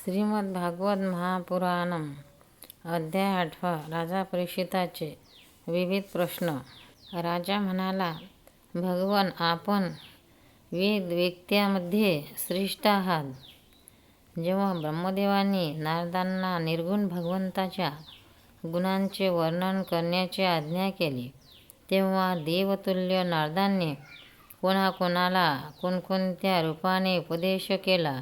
श्रीमद भागवत महापुराणम अध्याय आठवा राजा परीक्षिताचे विविध प्रश्न. राजा म्हणाला भगवान आपण वेद व्यक्त्यामध्ये श्रेष्ठ आहात. जेव्हा ब्रह्मदेवांनी नारदांना निर्गुण भगवंताच्या गुणांचे वर्णन करण्याची आज्ञा केली तेव्हा देवतुल्य नारदांनी कोणाकोणाला कोणकोणत्या रूपाने उपदेश केला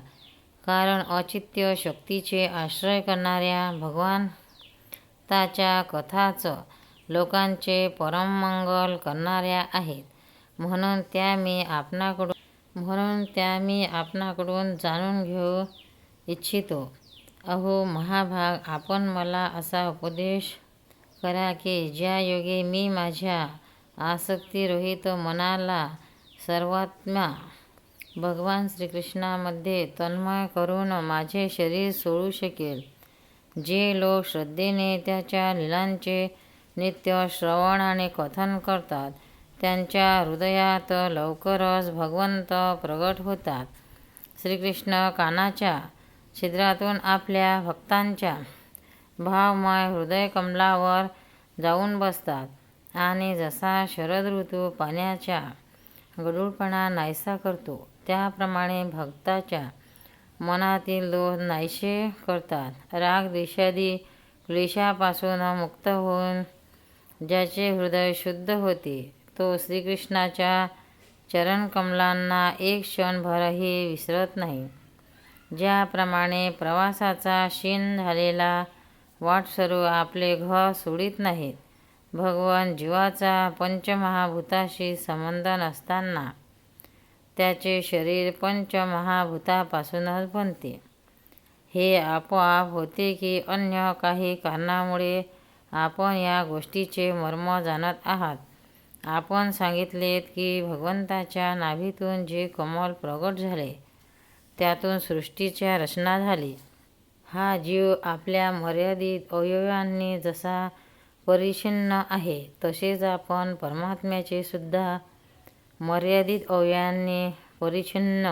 कारण अचित्य शक्तीचे आश्रय करणाऱ्या भगवानताच्या कथाचं लोकांचे परममंगल करणाऱ्या आहेत. म्हणून त्या मी आपणाकडून म्हणून त्या मी आपणाकडून जाणून घेऊ इच्छितो. अहो महाभाग आपण मला असा उपदेश करा की ज्या योगे मी माझ्या आसक्तिरोहित मनाला सर्वात्मा भगवान श्रीकृष्णामध्ये तन्मय करून माझे शरीर सोडू शकेल. जे लोक श्रद्धेने त्याच्या लीलांचे नित्य श्रवण आणि कथन करतात त्यांच्या हृदयात लवकरच भगवंत प्रगट होतात. श्रीकृष्ण कानाच्या छिद्रातून आपल्या भक्तांच्या भावमय हृदयकमलावर जाऊन बसतात आणि जसा शरद ऋतू पाण्याच्या गडूळपणा नाहीसा करतो त्याप्रमाणे भक्ताच्या मनातील दोष नाहीसे करतात. राग द्वेषादी क्लेशापासून मुक्त होऊन ज्याचे हृदय शुद्ध होते तो श्रीकृष्णाच्या चरणकमलांना एक क्षणभरही विसरत नाही. ज्याप्रमाणे प्रवासाचा क्षीण झालेला वाटसरू आपले घर सोडित नाहीत. भगवान जीवाचा पंचमहाभूताशी संबंध नसताना त्याचे शरीर पंचमहाभूतापासूनच बनते. हे आपोआप होते की अन्य काही कारणामुळे आपण या गोष्टीचे मर्म जाणत आहात. आपण सांगितलेत की भगवंताच्या नाभीतून जे कमल प्रगट झाले त्यातून सृष्टीच्या रचना झाली. हा जीव आपल्या मर्यादित अवयवांनी जसा परिच्छिन्न आहे तसेच आपण परमात्म्याचे सुद्धा मर्यादित अवयवांनी परिच्छिन्न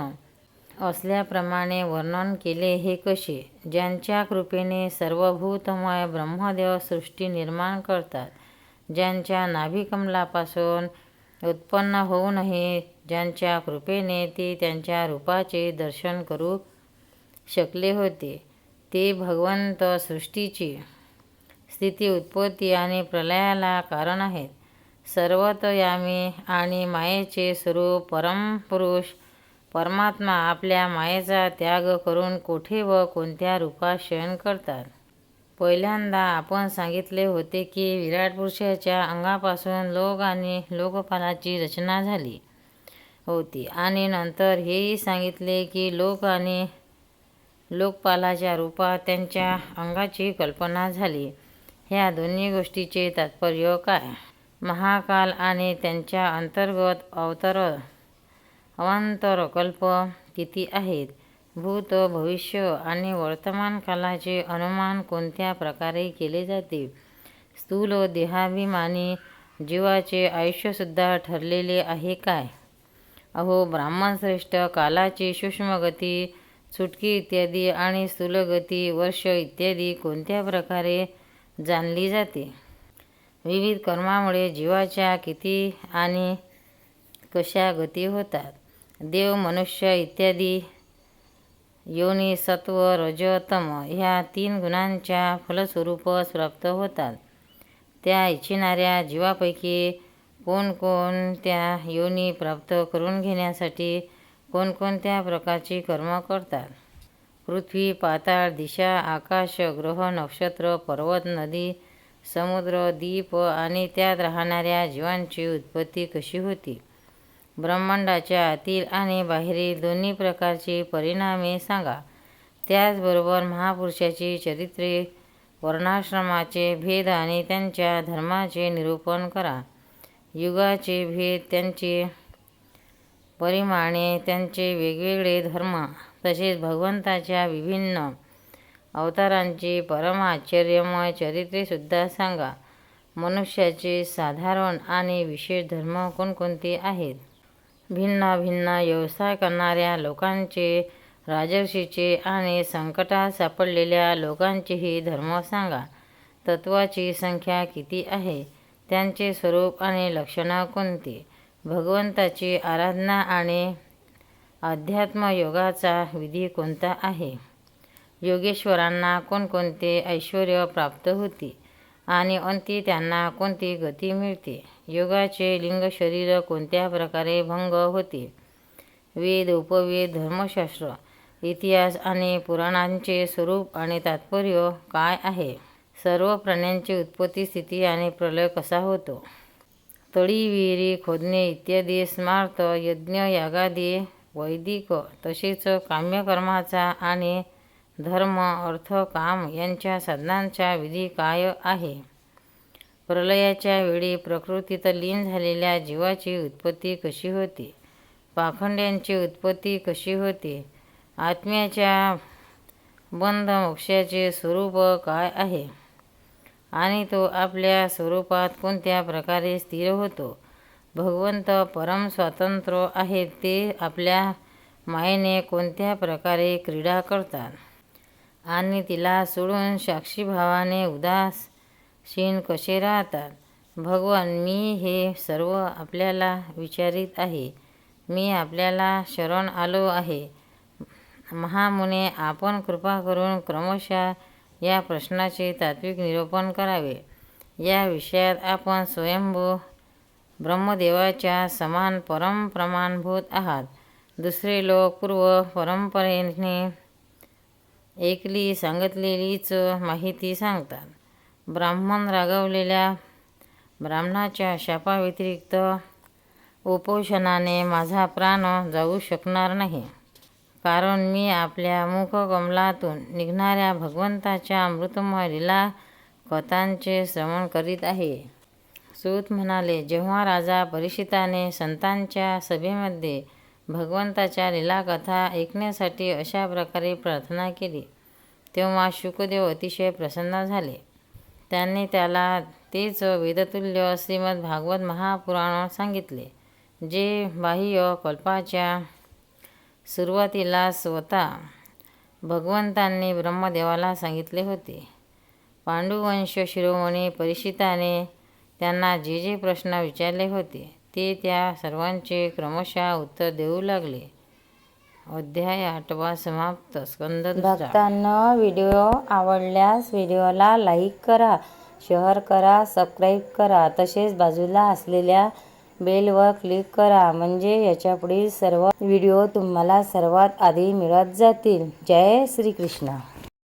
असल्याप्रमाणे वर्णन केले हे कसे? ज्यांच्या कृपेने सर्वभूतमय ब्रह्मदेव सृष्टी निर्माण करतात ज्यांच्या नाभिकमलापासून उत्पन्न होऊनही ज्यांच्या कृपेने ते त्यांच्या रूपाचे दर्शन करू शकले होते ते भगवंत सृष्टीची स्थिती उत्पत्ती आणि प्रलयाला कारण आहेत. सर्वतयामी आणि मायेचे स्वरूप परमपुरुष परमात्मा आपल्या मायेचा त्याग करून कोठे व कोणत्या रूपात शयन करतात? पहिल्यांदा आपण सांगितले होते की विराट पुरुषाच्या अंगापासून लोक आणि लोकपालाची रचना झाली होती. आणि नंतर हेही सांगितले की लोक आणि लोकपालाच्या रूपात त्यांच्या अंगाची कल्पना झाली. ह्या दोन्ही गोष्टीचे तात्पर्य काय? महाकाल आणि त्यांच्या अंतर्गत अवतर अवांतरकल्प किती आहेत? भूत भविष्य आणि वर्तमान कालाचे अनुमान कोणत्या प्रकारे केले जाते? स्थूल देहाभिमानी जीवाचे आयुष्यसुद्धा ठरलेले आहे काय? अहो ब्राह्मणश्रेष्ठ कालाची सूक्ष्मगती सुटकी इत्यादी आणि स्थूलगती वर्ष इत्यादी कोणत्या प्रकारे जाणली जाते? विविध कर्मामुळे जीवाच्या किती आणि कशा गती होतात? देव मनुष्य इत्यादी योनी सत्व रजतम ह्या तीन गुणांच्या फलस्वरूपच प्राप्त होतात. त्या इच्छिणाऱ्या जीवापैकी कोणकोणत्या योनी प्राप्त करून घेण्यासाठी कोणकोणत्या प्रकारची कर्म करतात? पृथ्वी पाताळ दिशा आकाश ग्रह नक्षत्र पर्वत नदी समुद्र द्वीप आणि त्यात राहणाऱ्या जीवांची उत्पत्ती कशी होती? ब्रह्मांडाच्या आतील आणि बाहेरील दोन्ही प्रकारची परिणामे सांगा. त्याचबरोबर महापुरुषाची चरित्रे वर्णाश्रमाचे भेद आणि त्यांच्या धर्माचे निरूपण करा. युगाचे भेद त्यांचे परिमाणे त्यांचे वेगवेगळे धर्म तसेच भगवंताच्या विभिन्न अवतारांची परम आश्चर्यमय चरित्रेसुद्धा सांगा. मनुष्याचे साधारण आणि विशेष धर्म कोणकोणते आहेत? भिन्न भिन्न व्यवसाय करणाऱ्या लोकांचे राजर्षीचे आणि संकटात सापडलेल्या लोकांचेही धर्म सांगा. तत्वाची संख्या किती आहे? त्यांचे स्वरूप आणि लक्षणं कोणती? भगवंताची आराधना आणि अध्यात्म योगाचा विधी कोणता आहे? योगेश्वरांना कोणकोणते ऐश्वर प्राप्त होते आणि अंती त्यांना कोणती गती मिळते? योगाचे लिंग शरीर कोणत्या प्रकारे भंग होते? वेद उपवेद धर्मशास्त्र इतिहास आणि पुराणांचे स्वरूप आणि तात्पर्य काय आहे? सर्व प्राण्यांची उत्पत्ती स्थिती आणि प्रलय कसा होतो? तळी विहिरी खोदणे इत्यादी स्मार्त यज्ञ यागादी वैदिक तसेच काम्यकर्माचा आणि धर्म अर्थ काम यांच्या साधनांचा विधी काय आहे? प्रलयाच्या वेळी प्रकृतीत लीन झालेल्या जीवाची उत्पत्ती कशी होते? पाखंड्यांची उत्पत्ती कशी होते? आत्म्याच्या बंध मोक्षाचे स्वरूप काय आहे? आणि तो आपल्या स्वरूपात कोणत्या प्रकारे स्थिर होतो? भगवंत परम स्वातंत्र्य आहेत ते आपल्या मायेने कोणत्या प्रकारे क्रीडा करतात? आणि तिला सोडून साक्षीभावाने उदासीन कसे राहतात? भगवान मी हे सर्व आपल्याला विचारित आहे. मी आपल्याला शरण आलो आहे. महामुने आपण कृपा करून क्रमशः या प्रश्नाचे तात्विक निरूपण करावे. या विषयात आपण स्वयंभू ब्रह्मदेवाच्या समान परम प्रमाणभूत आहात. दुसरे लोक पूर्व परंपरेने ऐकली सांगितलेलीच माहिती सांगतात. ब्राह्मण रागवलेल्या ब्राह्मणाच्या शापाव्यतिरिक्त उपोषणाने माझा प्राण जाऊ शकणार नाही. कारण मी आपल्या मुखकमलातून निघणाऱ्या भगवंताच्या अमृतमय लीला कथांचे श्रवण करीत आहे. सूत म्हणाले जेव्हा राजा परिषिताने संतांच्या सभेमध्ये भगवंताच्या लीलाकथा ऐकण्यासाठी अशा प्रकारे प्रार्थना केली. तेव्हा शुकदेव अतिशय प्रसन्न झाले. त्यांनी त्याला तेच वेदतुल्य श्रीमद भागवत महापुराण सांगितले जे बाह्य कल्पाच्या सुरुवातीला स्वतः भगवंतांनी ब्रह्मदेवाला सांगितले होते. पांडुवंश शिरोमणी परिषिताने त्यांना जे जे प्रश्न विचारले होते ते त्या सर्वांचे क्रमशः उत्तर देऊ लागले. अध्याय आठवा समाप्त. स्कंद भक्तांना व्हिडिओ आवडल्यास व्हिडिओला लाईक करा शेअर करा सबस्क्राईब करा. तसेच बाजूला असलेल्या बेलवर क्लिक करा म्हणजे याच्यापुढील सर्व व्हिडिओ तुम्हाला सर्वात आधी मिळत जातील. जय श्रीकृष्ण.